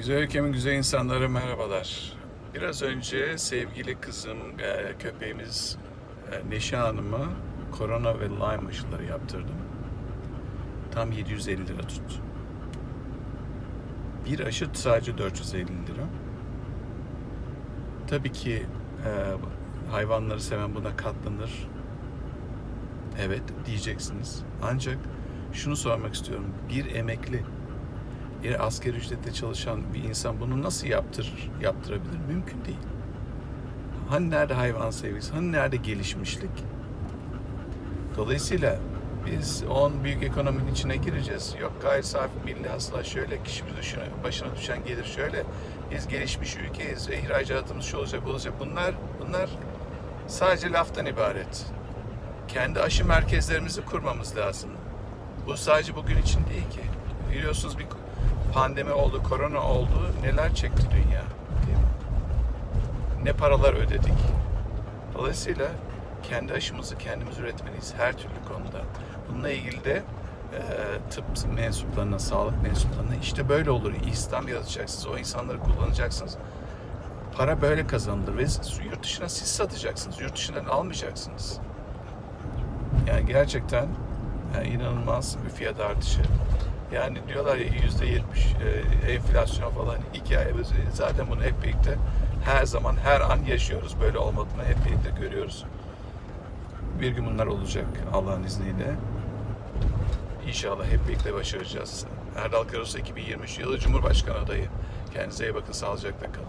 Güzel ülkemin güzel insanları merhabalar. Biraz önce sevgili kızım, e, köpeğimiz e, Neşe Hanım'a korona ve Lyme aşıları yaptırdım. Tam 750 lira tuttu. Bir aşı sadece 450 lira. Tabii ki e, hayvanları seven buna katlanır. Evet diyeceksiniz. Ancak şunu sormak istiyorum. Bir emekli bir asgari ücretle çalışan bir insan bunu nasıl yaptırır, yaptırabilir? Mümkün değil. Hani nerede hayvan sevgisi, hani nerede gelişmişlik? Dolayısıyla biz 10 büyük ekonominin içine gireceğiz. Yok gayri safi milli hasıla şöyle kişi başına, başına düşen gelir şöyle. Biz gelişmiş ülkeyiz ve ihracatımız şu olacak olacak. Bunlar bunlar sadece laftan ibaret. Kendi aşı merkezlerimizi kurmamız lazım. Bu sadece bugün için değil ki. Biliyorsunuz bir pandemi oldu, korona oldu. Neler çekti dünya. Ne paralar ödedik. Dolayısıyla kendi aşımızı kendimiz üretmeliyiz her türlü konuda. Bununla ilgili de e, tıp mensuplarına, sağlık mensuplarına işte böyle olur. İslam yazacaksınız, o insanları kullanacaksınız. Para böyle kazanılır ve yurt dışına siz satacaksınız. Yurt dışından almayacaksınız. Yani gerçekten yani inanılmaz bir fiyat artışı. Yani diyorlar ya yüzde yetmiş e, enflasyon falan hikaye. Biz zaten bunu hep birlikte her zaman her an yaşıyoruz. Böyle olmadığını hep birlikte görüyoruz. Bir gün bunlar olacak Allah'ın izniyle. İnşallah hep birlikte başaracağız. Erdal Karasu 2023 yılı Cumhurbaşkanı adayı. Kendinize iyi bakın, sağlıcakla kalın.